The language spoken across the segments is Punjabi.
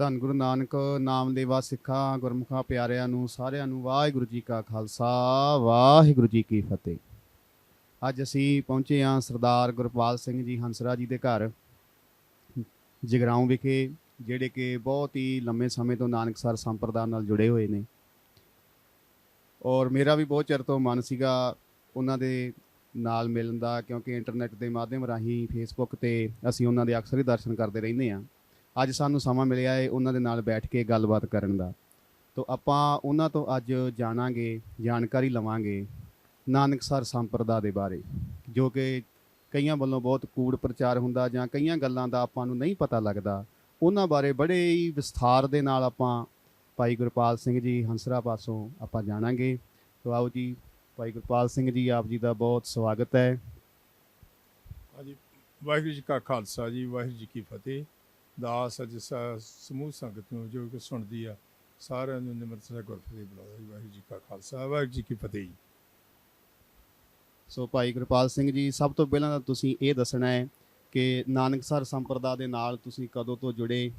ਧੰਨ ਗੁਰੂ ਨਾਨਕ ਨਾਮ ਦੇਵਾ ਸਿੱਖਾਂ, ਗੁਰਮੁਖਾਂ ਪਿਆਰਿਆਂ ਨੂੰ, ਸਾਰਿਆਂ ਨੂੰ ਵਾਹਿਗੁਰੂ ਜੀ ਕਾ ਖਾਲਸਾ, ਵਾਹਿਗੁਰੂ ਜੀ ਕੀ ਫਤਿਹ। ਅੱਜ ਅਸੀਂ ਪਹੁੰਚੇ ਹਾਂ ਸਰਦਾਰ ਗੁਰਪਾਲ ਸਿੰਘ ਜੀ ਹੰਸਰਾ ਜੀ ਦੇ ਘਰ, ਜਗਰਾਉਂ ਵਿਖੇ, ਜਿਹੜੇ ਕਿ ਬਹੁਤ ਹੀ ਲੰਮੇ ਸਮੇਂ ਤੋਂ ਨਾਨਕਸਰ ਸੰਪਰਦਾ ਨਾਲ ਜੁੜੇ ਹੋਏ ਨੇ। ਔਰ ਮੇਰਾ ਵੀ ਬਹੁਤ ਚਿਰ ਤੋਂ ਮਨ ਸੀਗਾ ਉਹਨਾਂ ਦੇ ਨਾਲ ਮਿਲਣ ਦਾ, ਕਿਉਂਕਿ ਇੰਟਰਨੈਟ ਦੇ ਮਾਧਿਅਮ ਰਾਹੀਂ ਫੇਸਬੁੱਕ ਤੇ ਅਸੀਂ ਉਹਨਾਂ ਦੇ ਅਕਸਰ ਹੀ ਦਰਸ਼ਨ ਕਰਦੇ ਰਹਿੰਦੇ ਹਾਂ। ਅੱਜ ਸਾਨੂੰ ਸਮਾਂ ਮਿਲਿਆ ਹੈ ਉਹਨਾਂ ਦੇ ਨਾਲ ਬੈਠ ਕੇ ਗੱਲਬਾਤ ਕਰਨ ਦਾ। ਤੋਂ ਆਪਾਂ ਉਹਨਾਂ ਤੋਂ ਅੱਜ ਜਾਣਾਂਗੇ, ਜਾਣਕਾਰੀ ਲਵਾਂਗੇ ਨਾਨਕਸਰ ਸੰਪਰਦਾ ਦੇ ਬਾਰੇ, ਜੋ ਕਿ ਕਈਆਂ ਵੱਲੋਂ ਬਹੁਤ ਕੂੜ ਪ੍ਰਚਾਰ ਹੁੰਦਾ ਜਾਂ ਕਈਆਂ ਗੱਲਾਂ ਦਾ ਆਪਾਂ ਨੂੰ ਨਹੀਂ ਪਤਾ ਲੱਗਦਾ। ਉਹਨਾਂ ਬਾਰੇ ਬੜੇ ਹੀ ਵਿਸਥਾਰ ਦੇ ਨਾਲ ਆਪਾਂ ਭਾਈ ਗੁਰਪਾਲ ਸਿੰਘ ਜੀ ਹੰਸਰਾ ਪਾਸੋਂ ਆਪਾਂ ਜਾਣਾਂਗੇ। ਤੋਂ ਆਓ ਜੀ, ਭਾਈ ਗੁਰਪਾਲ ਸਿੰਘ ਜੀ, ਆਪ ਜੀ ਦਾ ਬਹੁਤ ਸਵਾਗਤ ਹੈ। ਹਾਂਜੀ, ਵਾਹਿਗੁਰੂ ਜੀ ਕਾ ਖਾਲਸਾ ਜੀ, ਵਾਹਿਗੁਰੂ ਜੀ ਕੀ ਫਤਿਹ। ਦਾਸ ਅੱਜ ਸਮੂਹ ਸੰਗਤ ਨੂੰ ਜੋ ਕਿ ਸੁਣਦੀ ਆ, ਸਾਰਿਆਂ ਨੂੰ ਨਿਮਰਤਾ ਸਹਿ ਗੁਰਫਤਿਹ ਬੁਲਾਉਂਦਾ ਜੀ, ਵਾਹਿਗੁਰੂ ਜੀ ਕਾ ਖਾਲਸਾ, ਵਾਹਿਗੁਰੂ ਜੀ ਕੀ ਫਤਿਹ ਜੀ। ਸੋ ਭਾਈ ਗੁਰਪਾਲ ਸਿੰਘ ਜੀ, ਸਭ ਤੋਂ ਪਹਿਲਾਂ ਤਾਂ ਤੁਸੀਂ ਇਹ ਦੱਸਣਾ ਹੈ ਕਿ ਨਾਨਕਸਰ ਸੰਪਰਦਾ ਦੇ ਨਾਲ ਤੁਸੀਂ ਕਦੋਂ ਤੋਂ ਜੁੜੇ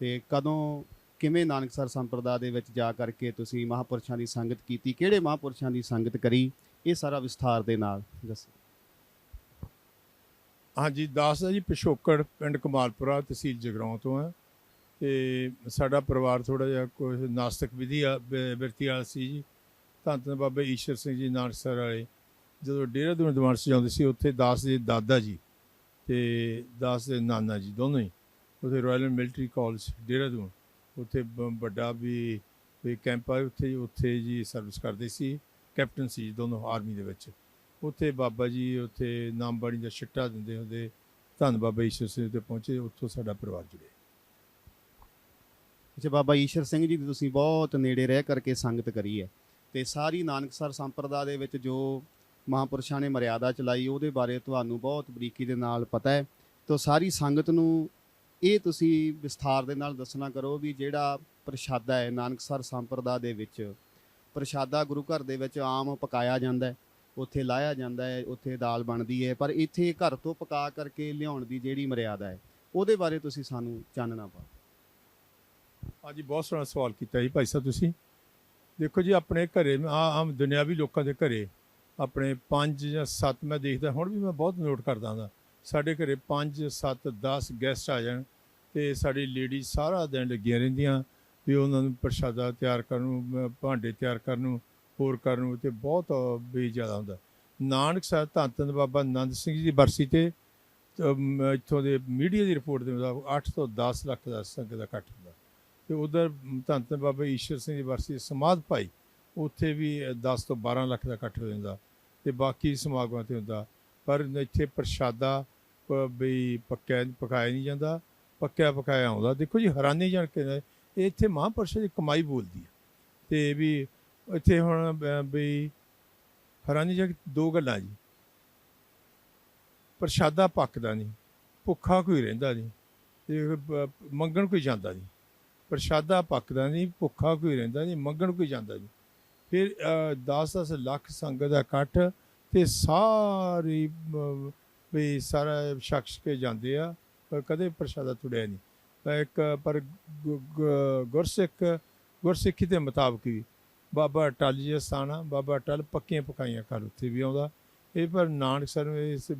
ਤੇ ਕਦੋਂ, ਕਿਵੇਂ ਨਾਨਕਸਰ ਸੰਪਰਦਾ ਦੇ ਵਿੱਚ ਜਾ ਕਰਕੇ ਤੁਸੀਂ ਮਹਾਪੁਰਸ਼ਾਂ ਦੀ ਸੰਗਤ ਕੀਤੀ, ਕਿਹੜੇ ਮਹਾਪੁਰਸ਼ਾਂ ਦੀ ਸੰਗਤ ਕਰੀ, ਇਹ ਸਾਰਾ ਵਿਸਥਾਰ ਦੇ ਨਾਲ ਦੱਸੋ। ਹਾਂਜੀ, ਦਾਸ ਦਾ ਜੀ, ਪਿਛੋਕੜ, ਪਿੰਡ ਕਮਾਲਪੁਰਾ, ਤਹਿਸੀਲ ਜਗਰਾਉਂ ਤੋਂ ਹੈ। ਤੇ ਸਾਡਾ ਪਰਿਵਾਰ ਥੋੜਾ ਜਿਹਾ ਕੁਝ ਨਾਸਤਕ ਵਿਧੀ ਆ- ਬ- ਬਿਰਤੀ ਵਾਲਾ ਸੀ ਜੀ। ਧੰਨ ਧੰਨ ਬਾਬਾ ਈਸ਼ਰ ਸਿੰਘ ਜੀ ਨਾਨਕਸਰ ਵਾਲੇ, ਜਦੋਂ ਡੇਰਾ ਦੂਣ ਦੀਵਾਨ ਸਜਾਉਂਦੇ ਸੀ, ਉੱਥੇ ਦਾਸ ਦੇ ਦਾਦਾ ਜੀ ਤੇ ਦਾਸ ਦੇ ਨਾਨਾ ਜੀ ਦੋਨੋਂ ਹੀ, ਉੱਥੇ ਰਾਇਲ ਮਿਲਟਰੀ ਕਾਲਜ ਦੇਹਰਾਦੂਨ ਉੱਥੇ ਬ- ਵੱਡਾ ਵੀ ਵੀ ਕੈਂਪ ਆ, ਉੱਥੇ ਉੱਥੇ ਜੀ ਸਰਵਿਸ ਕਰਦੇ ਸੀ ਕੈਪਟਨ ਸੀ ਜੀ ਦੋਨੋਂ ਆਰਮੀ ਦੇ ਵਿੱਚ। ਉੱਥੇ ਬਾਬਾ ਜੀ ਉੱਥੇ ਨਾਮਬਾਣੀ ਦਾ ਛਿੱਟਾ ਦਿੰਦੇ ਹੁੰਦੇ। ਧੰਨ ਬਾਬਾ ਈਸ਼ਵਰ ਸਿੰਘ ਤੇ ਪਹੁੰਚੇ, ਉੱਥੋਂ ਸਾਡਾ ਪਰਿਵਾਰ ਜੁੜਿਆ। ਅੱਛਾ, ਬਾਬਾ ਈਸ਼ਰ ਸਿੰਘ ਜੀ ਦੀ ਤੁਸੀਂ ਬਹੁਤ ਨੇੜੇ ਰਹਿ ਕਰਕੇ ਸੰਗਤ ਕਰੀ ਹੈ ਤੇ ਸਾਰੀ ਨਾਨਕਸਰ ਸੰਪਰਦਾ ਦੇ ਵਿੱਚ ਜੋ ਮਹਾਪੁਰਸ਼ਾਂ ਨੇ ਮਰਿਆਦਾ ਚਲਾਈ, ਉਹਦੇ ਬਾਰੇ ਤੁਹਾਨੂੰ ਬਹੁਤ ਬਰੀਕੀ ਦੇ ਨਾਲ ਪਤਾ ਹੈ। ਤੋਂ ਸਾਰੀ ਸੰਗਤ ਨੂੰ ਇਹ ਤੁਸੀਂ ਵਿਸਥਾਰ ਦੇ ਨਾਲ ਦੱਸਣਾ ਕਰੋ ਵੀ ਜਿਹੜਾ ਪ੍ਰਸ਼ਾਦਾ ਹੈ, ਨਾਨਕਸਰ ਸੰਪਰਦਾ ਦੇ ਵਿੱਚ ਪ੍ਰਸ਼ਾਦਾ ਗੁਰੂ ਘਰ ਦੇ ਵਿੱਚ ਆਮ ਪਕਾਇਆ ਜਾਂਦਾ ਹੈ। ਉੱਥੇ ਲਾਇਆ ਜਾਂਦਾ ਹੈ, ਉੱਥੇ ਦਾਲ ਬਣਦੀ ਹੈ, ਪਰ ਇੱਥੇ ਘਰ ਤੋਂ ਪਕਾ ਕਰਕੇ ਲਿਆਉਣ ਦੀ ਜਿਹੜੀ ਮਰਿਆਦਾ ਹੈ, ਉਹਦੇ ਬਾਰੇ ਤੁਸੀਂ ਸਾਨੂੰ ਚਾਨਣਾ ਪਾਓ। ਹਾਂਜੀ, ਬਹੁਤ ਸੋਹਣਾ ਸਵਾਲ ਕੀਤਾ ਜੀ ਭਾਈ ਸਾਹਿਬ ਤੁਸੀਂ। ਦੇਖੋ ਜੀ, ਆਪਣੇ ਘਰੇ ਆਮ ਦੁਨਿਆਵੀ ਲੋਕਾਂ ਦੇ ਘਰੇ ਆਪਣੇ 5 ਜਾਂ 7 ਮੈਂ ਦੇਖਦਾ, ਹੁਣ ਵੀ ਮੈਂ ਬਹੁਤ ਨੋਟ ਕਰਦਾ ਹਾਂ। ਸਾਡੇ ਘਰੇ 5 7 10 ਗੈਸਟ ਆ ਜਾਣ ਤੇ ਸਾਡੀ ਲੇਡੀ ਸਾਰਾ ਦਿਨ ਲੱਗੀਆਂ ਰਹਿੰਦੀਆਂ ਵੀ ਉਹਨਾਂ ਨੂੰ ਪ੍ਰਸ਼ਾਦਾ ਤਿਆਰ ਕਰਨ ਨੂੰ ਭਾਂਡੇ ਤਿਆਰ ਕਰਨ ਨੂੰ ਹੋਰ ਕਰਨ ਨੂੰ ਤੇ ਬਹੁਤ ਵੀ ਜ਼ਿਆਦਾ ਹੁੰਦਾ। ਨਾਨਕ ਸਾਹਿਬ ਧੰਨ ਧੰਨ ਬਾਬਾ ਆਨੰਦ ਸਿੰਘ ਜੀ ਦੀ ਬਰਸੀ ਤੇ ਇੱਥੋਂ ਦੇ ਮੀਡੀਆ ਦੀ ਰਿਪੋਰਟ ਦੇ ਮੁਤਾਬਕ 8 ਤੋਂ 10 ਲੱਖ ਦਾ ਸੰਗਤ ਦਾ ਇਕੱਠ ਹੁੰਦਾ। ਤੇ ਉਧਰ ਧੰਨ ਧੰਨ ਬਾਬਾ ਈਸ਼ਰ ਸਿੰਘ ਦੀ ਵਰਸੀ ਸਮਾਧ ਭਾਈ ਉੱਥੇ ਵੀ 10 ਤੋਂ 12 ਲੱਖ ਦਾ ਇਕੱਠ ਹੋ ਜਾਂਦਾ ਤੇ ਬਾਕੀ ਸਮਾਗਮਾਂ ਤੇ ਹੁੰਦਾ। ਪਰ ਇੱਥੇ ਪ੍ਰਸ਼ਾਦਾ ਵੀ ਪੱਕਿਆ, ਪਕਾਇਆ ਨਹੀਂ ਜਾਂਦਾ। ਪੱਕਿਆ, ਪਕਾਇਆ ਆਉਂਦਾ। ਦੇਖੋ ਜੀ ਹੈਰਾਨੀ ਜਾਣ ਕੇ ਇਹ ਇੱਥੇ ਮਹਾਂਪੁਰਸ਼ਾਂ ਦੀ ਕਮਾਈ ਬੋਲਦੀ ਹੈ। ਤੇ ਵੀ ਇੱਥੇ ਹੁਣ ਬ- ਵੀ ਹੈਰਾਨੀ ਜਗ ਦੋ ਗੱਲਾਂ ਜੀ। ਪ੍ਰਸ਼ਾਦਾ ਪੱਕਦਾ ਨਹੀਂ, ਭੁੱਖਾ ਕੋਈ ਰਹਿੰਦਾ ਨਹੀਂ, ਤੇ ਮੰਗਣ ਕੋਈ ਜਾਂਦਾ ਨਹੀਂ। ਪ੍ਰਸ਼ਾਦਾ ਪੱਕਦਾ ਨਹੀਂ, ਭੁੱਖਾ ਕੋਈ ਰਹਿੰਦਾ ਨਹੀਂ, ਮੰਗਣ ਕੋਈ ਜਾਂਦਾ ਨਹੀਂ। ਫਿਰ 10-10 ਲੱਖ ਸੰਗਤ ਦਾ ਇਕੱਠ ਤੇ ਸਾਰੀ ਵੀ ਸਾਰਾ ਸ਼ਖਸ ਕੇ ਜਾਂਦੇ ਆ, ਪਰ ਕਦੇ ਪ੍ਰਸ਼ਾਦਾ ਤੁੜਿਆ ਨਹੀਂ। ਇੱਕ, ਪਰ ਗੁ- ਗੁਰਸਿੱਖ, ਗੁਰਸਿੱਖੀ ਦੇ ਮੁਤਾਬਕ ਵੀ ਬਾਬਾ ਅਟਲ ਜੀ ਦਾ ਸਥਾਨ ਆ ਬਾਬਾ ਅਟਲ ਪੱਕੀਆਂ ਪਕਾਈਆਂ ਘਰ ਉੱਥੇ ਵੀ ਆਉਂਦਾ। ਇਹ ਪਰ ਨਾਨਕ ਸਰ ਇਸ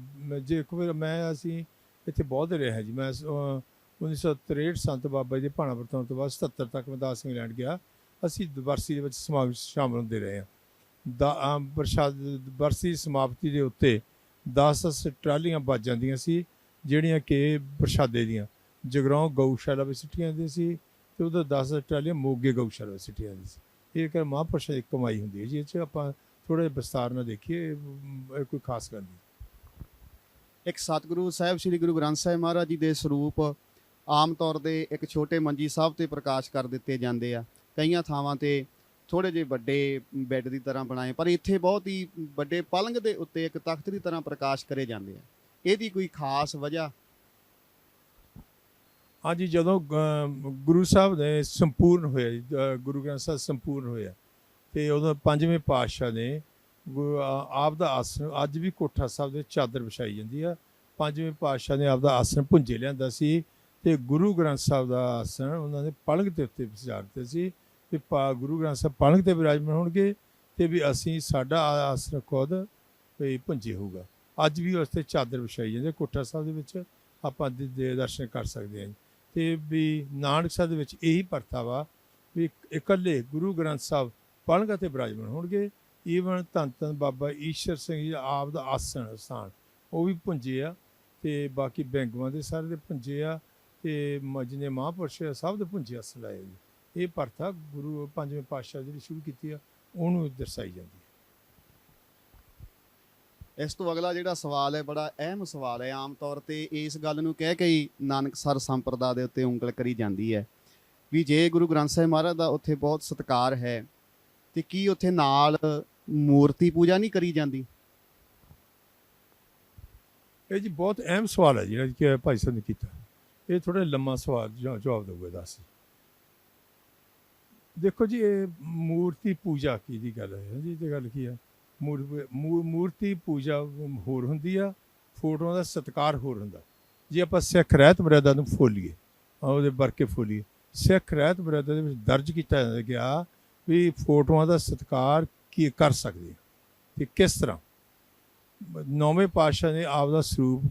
ਜੇ ਇੱਕ ਵਾਰ ਮੈਂ ਅਸੀਂ ਇੱਥੇ ਬਹੁਤ ਰਿਹਾ ਜੀ। ਮੈਂ ਅਹ, 1963 ਸੰਤ ਬਾਬਾ ਜੀ ਦੇ ਭਾਣਾ ਵਰਤਾਉਣ ਤੋਂ ਬਾਅਦ 77 ਤੱਕ ਮੈਂ ਦਾਸ ਇੰਗਲੈਂਡ ਗਿਆ। ਅਸੀਂ ਵਰਸੀ ਦੇ ਵਿੱਚ ਸਮਾਗਮ ਵਿੱਚ ਸ਼ਾਮਲ ਹੁੰਦੇ ਰਹੇ ਹਾਂ। ਦਾ ਆਮ ਪ੍ਰਸ਼ਾਦ ਵਰਸੀ ਸਮਾਪਤੀ ਦੇ ਉੱਤੇ 10 ਟਰਾਲੀਆਂ ਵੱਜ ਜਾਂਦੀਆਂ ਸੀ ਜਿਹੜੀਆਂ ਕਿ ਪ੍ਰਸ਼ਾਦੇ ਦੀਆਂ। ਜਗਰਾਉਂ ਗਊਸ਼ਾਲਾ ਵਿੱਚ ਸਿੱਟੀਆਂ ਜਾਂਦੀਆਂ ਸੀ ਤੇ ਉਧਰ 10 ਟਰਾਲੀਆਂ ਮੋਗੇ ਗਊਸ਼ਾਲਾ ਵਿੱਚ ਸਿੱਟੀਆਂ ਜਾਂਦੀਆਂ ਸੀ। ਇਹ ਕਰ ਮਹਾਂਪੁਰਸ਼ਾਂ ਦੀ ਕਮਾਈ ਹੁੰਦੀ ਹੈ ਜੀ, ਇਹ 'ਚ ਆਪਾਂ ਥੋੜਾ ਜਿਹਾ ਵਿਸਤਾਰ ਨਾਲ ਦੇਖੀਏ ਇਹ ਕੋਈ ਖਾਸ ਗੱਲ ਨਹੀਂ। ਇੱਕ ਸਤਿਗੁਰੂ ਸਾਹਿਬ, ਸ੍ਰੀ ਗੁਰੂ ਗ੍ਰੰਥ ਸਾਹਿਬ ਮਹਾਰਾਜ ਜੀ ਦੇ ਸਰੂਪ ਆਮ ਤੌਰ ਤੇ ਇੱਕ ਛੋਟੇ ਮੰਜੀ ਸਾਹਿਬ ਤੇ ਪ੍ਰਕਾਸ਼ ਕਰ ਦਿੱਤੇ ਜਾਂਦੇ ਆ। ਕਈਆਂ ਥਾਵਾਂ ਤੇ ਥੋੜੇ ਜਿਹੇ ਵੱਡੇ ਬੈੱਡ ਦੀ ਤਰ੍ਹਾਂ ਬਣਾਏ, ਪਰ ਇੱਥੇ ਬਹੁਤ ਹੀ ਵੱਡੇ ਪਲੰਗ ਦੇ ਉੱਤੇ ਇੱਕ ਤਖਤ ਦੀ ਤਰ੍ਹਾਂ ਪ੍ਰਕਾਸ਼ ਕਰੇ ਜਾਂਦੇ ਆ। ਇਹਦੀ ਕੋਈ ਖਾਸ ਵਜ੍ਹਾ ਹਾਂਜੀ ਜਦੋਂ ਅਹ, ਗੁਰੂ ਸਾਹਿਬ ਨੇ ਸੰਪੂਰਨ ਹੋਇਆ ਜੀ, ਗੁਰੂ ਗ੍ਰੰਥ ਸਾਹਿਬ ਸੰਪੂਰਨ ਹੋਇਆ ਤੇ ਉਦੋਂ ਪੰਜਵੇਂ ਪਾਤਸ਼ਾਹ ਨੇ ਗੁਰੂ- ਆਪ ਦਾ ਆਸਣ ਅੱਜ ਵੀ ਕੋਠਾ ਸਾਹਿਬ ਦੇ ਚਾਦਰ ਵਿਛਾਈ ਜਾਂਦੀ ਆ ਪੰਜਵੇਂ ਪਾਤਸ਼ਾਹ ਨੇ ਆਪ ਦਾ ਆਸਣ ਭੁੰਜੇ ਲਿਆਂਦਾ ਸੀ ਤੇ ਗੁਰੂ ਗ੍ਰੰਥ ਸਾਹਿਬ ਦਾ ਆਸਣ ਉਹਨਾਂ ਨੇ ਪਲੰਗ ਦੇ ਉੱਤੇ ਵਿਚਾਰ ਦਿੱਤੇ ਸੀ ਕਿ ਪਾ ਗੁਰੂ ਗ੍ਰੰਥ ਸਾਹਿਬ ਪਲੰਘ ਤੇ ਵਿਰਾਜਮਾਨ ਹੋਣਗੇ ਤੇ ਵੀ ਅਸੀਂ ਸਾਡਾ ਆ- ਆਸਣ ਖੁਦ ਵੀ ਪੁੰਜੇ ਹੋਊਗਾ ਅੱਜ ਵੀ ਉਸ ਤੇ ਚਾਦਰ ਵਿਛਾਈ ਜਾਂਦੀ ਹੈ ਕੋਠਾ ਸਾਹਿਬ ਦੇ ਵਿੱਚ ਆਪਾਂ ਦੇ ਦੇ ਦਰਸ਼ਨ ਕਰ ਸਕਦੇ ਹਾਂ ਜੀ। ਤੇ ਵੀ ਨਾਨਕ ਸਾਹਿਬ ਦੇ ਵਿੱਚ ਇਹੀ ਪਰਤਾ ਵਾ ਵੀ ਇਕੱਲੇ ਗੁਰੂ ਗ੍ਰੰਥ ਸਾਹਿਬ ਪਲੰਘ ਤੇ ਵਿਰਾਜਮਾਨ ਹੋਣਗੇ। ਈਵਨ ਧੰਨ ਧੰਨ ਬਾਬਾ ਈਸ਼ਰ ਸਿੰਘ ਜੀ ਆਪ ਦਾ ਆਸਣ ਸਥਾਨ ਉਹ ਵੀ ਪੁੰਜੇ ਆ ਤੇ ਬਾਕੀ ਬੈਂਗਵਾਂ ਦੇ ਸਾਰੇ ਦੇ ਪੁੰਜੇ ਆ ਤੇ ਮ- ਜਿੰਨੇ ਮਹਾਂਪੁਰਸ਼ ਸਭ ਦੇ ਪੁੰਜੇ ਆਸਣ ਲਾਏ ਜੀ। ਇਹ ਪਰਤਾ ਗੁਰੂ ਪੰਜਵੇਂ ਪਾਤਸ਼ਾਹ ਜਿਹੜੀ ਸ਼ੁਰੂ ਕੀਤੀ ਆ, ਉਹਨੂੰ ਦਰਸਾਈ ਜਾਂਦੀ ਇਸ ਤੋਂ ਅਗਲਾ ਜਿਹੜਾ ਸਵਾਲ ਹੈ, ਬੜਾ ਅਹਿਮ ਸਵਾਲ ਹੈ ਆਮ ਤੌਰ ਤੇ ਇਸ ਗੱਲ ਨੂੰ ਕਹਿ ਕੇ ਹੀ ਨਾਨਕਸਰ ਸੰਪਰਦਾ ਦੇ ਉੱਤੇ ਉਂਗਲ ਕਰੀ ਜਾਂਦੀ ਹੈ ਵੀ ਜੇ ਗੁਰੂ ਗ੍ਰੰਥ ਸਾਹਿਬ ਮਹਾਰਾਜ ਦਾ ਉੱਥੇ ਬਹੁਤ ਸਤਿਕਾਰ ਹੈ, ਤੇ ਕੀ ਉੱਥੇ ਨਾਲ ਮੂਰਤੀ ਪੂਜਾ ਨਹੀਂ ਕਰੀ ਜਾਂਦੀ? ਇਹ ਜੀ ਬਹੁਤ ਅਹਿਮ ਸਵਾਲ ਹੈ ਜਿਹੜਾ ਕਿ ਭਾਈ ਸਾਹਿਬ ਨੇ ਕੀਤਾ। ਇਹ ਥੋੜਾ ਲੰਮਾ ਸਵਾਲ ਜਵਾਬ ਦਊਗਾ, ਦੱਸ। ਦੇਖੋ ਜੀ, ਇਹ ਮੂਰਤੀ ਪੂਜਾ ਕੀ ਦੀ ਗੱਲ ਹੈ? ਜੀ ਤੇ ਗੱਲ ਕੀ ਹੈ? ਮੂਰਤੀ ਪੂਜਾ ਹੋਰ ਹੁੰਦੀ ਆ, ਫੋਟੋਆਂ ਦਾ ਸਤਿਕਾਰ ਹੋਰ ਹੁੰਦਾ। ਜੇ ਆਪਾਂ ਸਿੱਖ ਰਹਿਤ ਮਰਿਆਦਾ ਨੂੰ ਫੋਲੀਏ ਉਹਦੇ ਵਰਕੇ ਫੋਲੀਏ, ਸਿੱਖ ਰਹਿਤ ਮਰਿਆਦਾ ਦੇ ਵਿੱਚ ਦਰਜ ਕੀਤਾ ਗਿਆ ਵੀ ਫੋਟੋਆਂ ਦਾ ਸਤਿਕਾਰ ਕੀ ਕਰ ਸਕਦੇ ਆ, ਤੇ ਕਿਸ ਤਰ੍ਹਾਂ? ਨੌਵੇਂ ਪਾਤਸ਼ਾਹ ਨੇ ਆਪ ਦਾ ਸਰੂਪ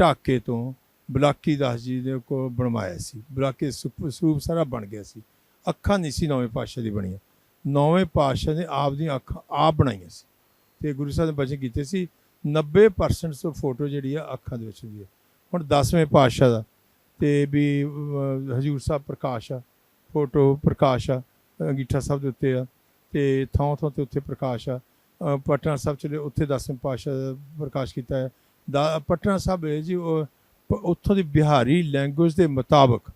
ਢਾਕੇ ਤੋਂ ਬਲਾਕੀ ਦਾਸ ਜੀ ਦੇ ਕੋਲ ਬਣਵਾਇਆ ਸੀ। ਬਲਾਕੀ ਸਰੂਪ ਸਾਰਾ ਬਣ ਗਿਆ ਸੀ। ਅੱਖਾਂ ਨਹੀਂ ਸੀ ਨੌਵੇਂ ਪਾਤਸ਼ਾਹ ਦੀ ਬਣੀਆਂ। ਨੌਵੇਂ ਪਾਤਸ਼ਾਹ ਨੇ ਆਪ ਦੀਆਂ ਅੱਖਾਂ ਆਪ ਬਣਾਈਆਂ ਸੀ। ਤੇ ਗੁਰੂ ਸਾਹਿਬ ਨੇ ਬਚਨ ਕੀਤੇ ਸੀ 90% ਤੋਂ ਫੋਟੋ ਜਿਹੜੀ ਆ ਅੱਖਾਂ ਦੇ ਵਿੱਚ ਹੁੰਦੀ ਹੈ ਹੁਣ 10ਵੇਂ ਪਾਤਸ਼ਾਹ ਦਾ, ਤੇ ਵੀ ਹਜੂਰ ਸਾਹਿਬ ਪ੍ਰਕਾਸ਼ ਆ, ਫੋਟੋ ਪ੍ਰਕਾਸ਼ ਆ, ਅੰਗੀਠਾ ਸਾਹਿਬ ਦੇ ਉੱਤੇ ਆ, ਤੇ ਥਾਂ ਥਾਂ ਤੇ ਉੱਥੇ ਪ੍ਰਕਾਸ਼ ਆ। ਪਟਨਾ ਸਾਹਿਬ ਚਲੇ, ਉੱਥੇ ਦਸਵੇਂ ਪਾਤਸ਼ਾਹ ਦਾ ਪ੍ਰਕਾਸ਼ ਕੀਤਾ ਹੈ ਦਾ, ਪਟਨਾ ਸਾਹਿਬ ਹੈ ਜੀ, ਉਹ ਉੱਥੋਂ ਦੀ ਬਿਹਾਰੀ ਲੈਂਗੁਏਜ ਦੇ ਮੁਤਾਬਕ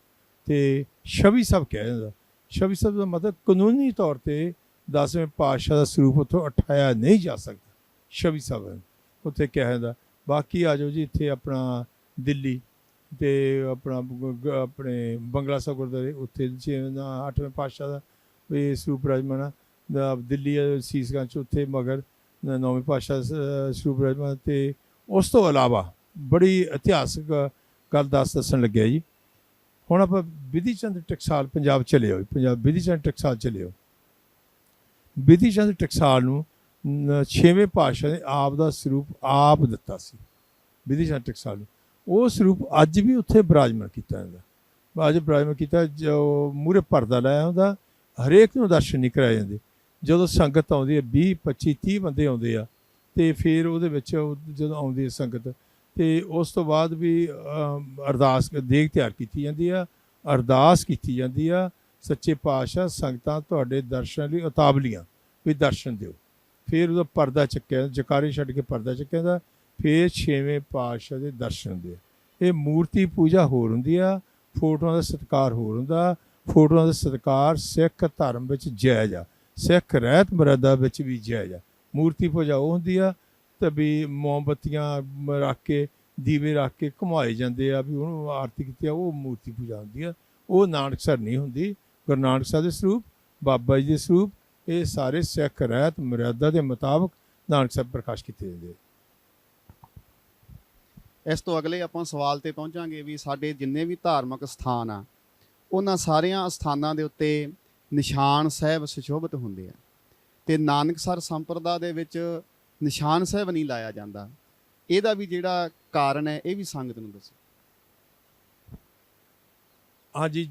ਤੇ ਛਵੀ ਸਾਹਿਬ ਕਿਹਾ ਜਾਂਦਾ ਛਵੀ ਸਾਹਿਬ ਦਾ ਮਤਲਬ ਕਾਨੂੰਨੀ ਤੌਰ ਤੇ ਦਸਵੇਂ ਪਾਤਸ਼ਾਹ ਦਾ ਸਰੂਪ ਉੱਥੋਂ ਉਠਾਇਆ ਨਹੀਂ ਜਾ ਸਕਦਾ ਛਵੀ ਸਾਹਿਬ ਉੱਥੇ ਕਿਹਾ ਜਾਂਦਾ ਬਾਕੀ ਆ ਜਾਓ ਜੀ ਇੱਥੇ ਆਪਣਾ ਦਿੱਲੀ ਤੇ ਆਪਣਾ ਆਪਣੇ ਬੰਗਲਾ ਸਾਹਿਬ ਗੁਰਦੁਆਰੇ ਉੱਥੇ ਛੇ- ਨਾ, ਅੱਠਵੇਂ ਪਾਤਸ਼ਾਹ ਦਾ ਵੀ ਸਰੂਪ ਰਾਜਮਾਨਾ ਦਾ ਦਿੱਲੀ ਸੀਸਗੰਜ ਉੱਥੇ ਮਗਰ ਨ- ਨੌਵੇਂ ਪਾਤਸ਼ਾਹ ਸ- ਸਰੂਪ ਰਾਜਮਾਨਾ ਤੇ ਉਸ ਤੋਂ ਇਲਾਵਾ ਬੜੀ ਇਤਿਹਾਸਕ ਗੱਲ ਦੱਸ ਦੱਸਣ ਲੱਗਿਆ ਜੀ। ਹੁਣ ਆਪਾਂ ਵਿਧੀ ਚੰਦ ਟਕਸਾਲ ਪੰਜਾਬ ਚਲੇ ਹੋਏ ਪੰਜਾਬ ਵਿਧੀ ਚੰਦ ਟਕਸਾਲ ਚਲੇ ਹੋ ਵਿਧੀ ਚੰਦ ਟਕਸਾਲ ਨੂੰ ਛੇਵੇਂ ਪਾਤਸ਼ਾਹ ਨੇ ਆਪ ਦਾ ਸਰੂਪ ਆਪ ਦਿੱਤਾ ਸੀ। ਵਿਧੀ ਚੰਦ ਟਕਸਾਲ ਨੂੰ। ਉਹ ਸਰੂਪ ਅੱਜ ਵੀ ਉੱਥੇ ਬਿਰਾਜਮਾਨ ਕੀਤਾ ਜਾਂਦਾ। ਅੱਜ ਬਿਰਾਜਮਾਨ ਕੀਤਾ, ਜੋ ਮੂਰੇ ਪਰਦਾ ਲਾਇਆ ਹੁੰਦਾ, ਹਰੇਕ ਨੂੰ ਦਰਸ਼ਨ ਨਹੀਂ ਕਰਾਏ ਜਾਂਦੇ। ਜਦੋਂ ਸੰਗਤ ਆਉਂਦੀ ਹੈ 20 25 30 ਬੰਦੇ ਆਉਂਦੇ ਆ, ਤੇ ਫਿਰ ਉਹਦੇ ਵਿੱਚ ਜਦੋਂ ਆਉਂਦੀ ਹੈ ਸੰਗਤ, ਤੇ ਉਸ ਤੋਂ ਬਾਅਦ ਵੀ ਅਰਦਾਸ ਦੇਗ ਤਿਆਰ ਕੀਤੀ ਜਾਂਦੀ ਆ, ਅਰਦਾਸ ਕੀਤੀ ਜਾਂਦੀ ਆ ਸੱਚੇ ਪਾਤਸ਼ਾਹ ਸੰਗਤਾਂ ਤੁਹਾਡੇ ਦਰਸ਼ਨ ਲਈ ਉਤਾਵਲੀਆਂ ਵੀ ਦਰਸ਼ਨ ਦਿਓ। ਫਿਰ ਉਹਦਾ ਪਰਦਾ ਚੱਕਿਆ, ਜਕਾਰੇ ਛੱਡ ਕੇ ਪਰਦਾ ਚੱਕਿਆ ਜਾਂਦਾ, ਫਿਰ ਛੇਵੇਂ ਪਾਤਸ਼ਾਹ ਦੇ ਦਰਸ਼ਨ ਦੇ ਇਹ ਮੂਰਤੀ ਪੂਜਾ ਹੋਰ ਹੁੰਦੀ ਆ, ਫੋਟੋਆਂ ਦਾ ਸਤਿਕਾਰ ਹੋਰ ਹੁੰਦਾ, ਫੋਟੋਆਂ ਦਾ ਸਤਿਕਾਰ ਸਿੱਖ ਧਰਮ ਵਿੱਚ ਜਾਇਜ਼ ਆ, ਸਿੱਖ ਰਹਿਤ ਮਰਦਾ ਵਿੱਚ ਵੀ ਜਾਇਜ਼ ਆ। ਮੂਰਤੀ ਪੂਜਾ ਉਹ ਹੁੰਦੀ ਆ, ਤੇ ਵੀ ਮੋਮਬੱਤੀਆਂ ਰੱਖ ਕੇ, ਦੀਵੇ ਰੱਖ ਕੇ ਘੁਮਾਏ ਜਾਂਦੇ ਆ, ਵੀ ਉਹਨੂੰ ਆਰਤੀ ਕੀਤੀ ਆ, ਉਹ ਮੂਰਤੀ ਪੂਜਾ ਹੁੰਦੀ ਆ। ਉਹ ਨਾਨਕਸਰ ਨਹੀਂ ਹੁੰਦੀ ਗੁਰੂ ਨਾਨਕ ਸਾਹਿਬ ਦੇ ਸਰੂਪ, ਬਾਬਾ ਜੀ ਦੇ ਸਰੂਪ, ਇਹ ਸਾਰੇ ਸਿੱਖ ਰਹਿਤ ਮਰਿਆਦਾ ਦੇ ਮੁਤਾਬਕ ਨਾਨਕ ਸਾਹਿਬ ਪ੍ਰਕਾਸ਼ ਕੀਤੇ ਜਾਂਦੇ ਆ। ਇਸ ਤੋਂ ਅਗਲੇ ਆਪਾਂ ਸਵਾਲ ਤੇ ਪਹੁੰਚਾਂਗੇ ਵੀ ਸਾਡੇ ਜਿੰਨੇ ਵੀ ਧਾਰਮਿਕ ਸਥਾਨ ਆ, ਉਹਨਾਂ ਸਾਰਿਆਂ ਸਥਾਨਾਂ ਦੇ ਉੱਤੇ ਨਿਸ਼ਾਨ ਸਾਹਿਬ ਸੁਸ਼ੋਭਿਤ ਹੁੰਦੇ ਆ। ਤੇ ਨਾਨਕਸਰ ਸੰਪਰਦਾ ਦੇ ਵਿੱਚ ਨਿਸ਼ਾਨ ਸਾਹਿਬ ਨਹੀਂ ਲਾਇਆ ਜਾਂਦਾ। ਇਹਦਾ ਵੀ ਜਿਹੜਾ ਕਾਰਨ ਹੈ, ਇਹ ਵੀ ਸੰਗਤ ਨੂੰ ਦੱਸੋ। ਹਾਂਜੀ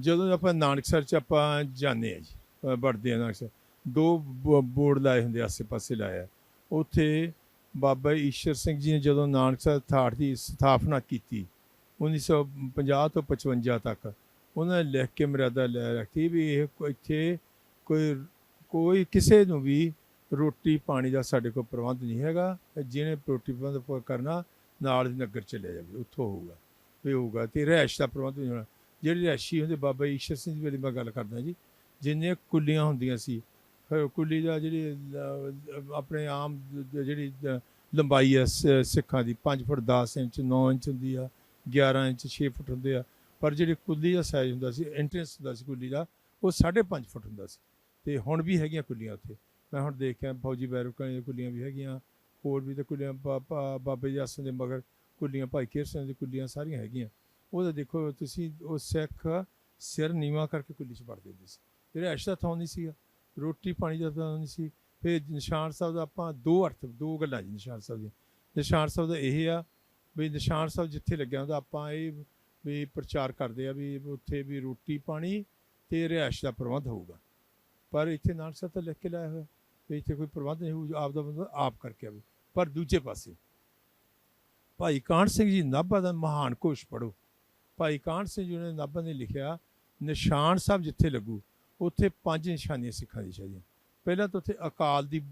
ਜਦੋਂ ਆਪਾਂ ਨਾਨਕਸਰ ਚ ਆਪਾਂ ਜਾਂਦੇ ਆ ਜੀ ਵੜਦੇ ਆ ਨਾਨਕਸਰ, ਦੋ ਬ- ਬੋਰਡ ਲਾਏ ਹੁੰਦੇ ਆਸੇ-ਪਾਸੇ ਲਾਇਆ। ਉੱਥੇ ਬਾਬਾ ਈਸ਼ਰ ਸਿੰਘ ਜੀ ਨੇ ਜਦੋਂ ਨਾਨਕਸਰ ਠਾਠ ਦੀ ਸਥਾਪਨਾ ਕੀਤੀ 1950 ਤੋਂ 55 ਤੱਕ, ਉਹਨਾਂ ਨੇ ਲਿਖ ਕੇ ਮਰਿਆਦਾ ਲੈ ਰੱਖੀ ਵੀ ਇਹ ਇੱਥੇ ਕੋਈ ਕੋਈ ਕਿਸੇ ਨੂੰ ਵੀ ਰੋਟੀ ਪਾਣੀ ਦਾ ਸਾਡੇ ਕੋਲ ਪ੍ਰਬੰਧ ਨਹੀਂ ਹੈਗਾ, ਜਿਹਨੇ ਰੋਟੀ ਪ੍ਰਬੰਧ ਕਰਨਾ, ਨਾਲ ਨਗਰ ਚਲੇ ਜਾਵੇ, ਉੱਥੋਂ ਹੋਊਗਾ, ਵੀ ਹੋਊਗਾ ਤੇ ਰਹਿਸ਼ ਦਾ ਪ੍ਰਬੰਧ ਨਹੀਂ ਹੋਣਾ। ਜਿਹੜੇ ਰੈਸ਼ੀ ਹੁੰਦੇ ਬਾਬਾ ਈਸ਼ਰ ਸਿੰਘ ਜੀ ਵੇਲੇ ਮੈਂ ਗੱਲ ਕਰਦਾ ਜੀ ਜਿੰਨੇ ਕੁੱਲੀਆਂ ਹੁੰਦੀਆਂ ਸੀ ਕੁੱਲੀ ਦਾ ਜਿਹੜੀ ਆਪਣੇ ਆਮ ਜਿਹੜੀ ਲੰਬਾਈ ਹੈ ਸ- ਸਿੱਖਾਂ ਦੀ 5 ਫੁੱਟ 10 ਇੰਚ 9 ਇੰਚ ਹੁੰਦੀ ਆ 11 ਇੰਚ 6 ਫੁੱਟ ਹੁੰਦੇ ਆ, ਪਰ ਜਿਹੜੀ ਕੁੱਲੀ ਦਾ ਸਾਈਜ਼ ਹੁੰਦਾ ਸੀ ਐਂਟਰੈਂਸ ਹੁੰਦਾ ਸੀ ਕੁੱਲੀ ਦਾ, ਉਹ 5.5 ਫੁੱਟ ਹੁੰਦਾ ਸੀ, ਤੇ ਹੁਣ ਵੀ ਹੈਗੀਆਂ ਕੁੱਲੀਆਂ ਉੱਥੇ। ਮੈਂ ਹੁਣ ਦੇਖਿਆ, ਫੌਜੀ ਬੈਰਕਾਂ ਦੀਆਂ ਕੁੱਲੀਆਂ ਵੀ ਹੈਗੀਆਂ, ਹੋਰ ਵੀ ਤੇ ਕੁੱਲੀਆਂ ਬਾ- ਬਾਬੇ ਜੀ ਦੇ ਮਗਰ ਕੁੱਲੀਆਂ, ਭਾਈ ਕੇਰ ਸਿੰਘ ਦੀ ਕੁੱਲੀਆਂ ਸਾਰੀਆਂ ਹੈਗੀਆਂ। ਉਹਦਾ ਦੇਖੋ ਤੁਸੀਂ ਉਹ ਸਿੱਖ ਸਿਰ ਨੀਵਾ ਕਰਕੇ ਕੁੱਲੀ ਚ ਵੜ ਦਿੰਦੇ ਸੀ। ਜਿਹੜੇ ਅਸ਼ਤਾ ਥਾਂ ਨਹੀਂ ਸੀਗਾ, ਰੋਟੀ ਪਾਣੀ ਦਾ ਥਾਂ ਨਹੀਂ ਸੀ, ਫਿਰ ਨਿਸ਼ਾਨ ਸਾਹਿਬ ਦਾ ਆਪਾਂ ਦੋ ਅਰਥ, ਦੋ ਗੱਲਾਂ ਜੀ ਨਿਸ਼ਾਨ ਸਾਹਿਬ ਦੀਆਂ। ਨਿਸ਼ਾਨ ਸਾਹਿਬ ਦਾ ਇਹ ਆ ਵੀ ਨਿਸ਼ਾਨ ਸਾਹਿਬ ਜਿੱਥੇ ਲੱਗਿਆ ਹੁੰਦਾ, ਆਪਾਂ ਇਹ ਵੀ ਪ੍ਰਚਾਰ ਕਰਦੇ ਆ ਵੀ ਉੱਥੇ ਵੀ ਰੋਟੀ ਪਾਣੀ ਤੇ ਰਿਹਾਇਸ਼ ਦਾ ਪ੍ਰਬੰਧ ਹੋਊਗਾ। ਪਰ ਇੱਥੇ ਨਾਨਕ ਸਾਹਿਬ ਤਾਂ ਲਿਖ ਕੇ ਲਾਇਆ ਹੋਇਆ, ਵੀ ਇੱਥੇ ਕੋਈ ਪ੍ਰਬੰਧ ਨਹੀਂ ਹੋਊ, ਆਪ ਦਾ ਬੰਦਾ ਆਪ ਕਰਕੇ ਆਵੇ। ਪਰ ਦੂਜੇ ਪਾਸੇ, ਭਾਈ ਕਾਹਨ ਸਿੰਘ ਜੀ, ਨਾਭਾ ਦਾ ਮਹਾਨ ਕੋਸ਼ ਪੜੋ ਭਾਈ ਕਾਹਨ ਸਿੰਘ ਜੀ ਨੇ ਨਾਭਾ ਨੇ ਲਿਖਿਆ, ਨਿਸ਼ਾਨ ਸਾਹਿਬ ਜਿੱਥੇ ਲੱਗੂ, ਉੱਥੇ ਪੰਜ ਨਿਸ਼ਾਨੀਆਂ ਸਿੱਖਾਂ ਦੀ ਚਾਹੀਦੀਆਂ ਪਹਿਲਾਂ ਤਾਂ ਉੱਥੇ ਅਕਾਲ ਦੀ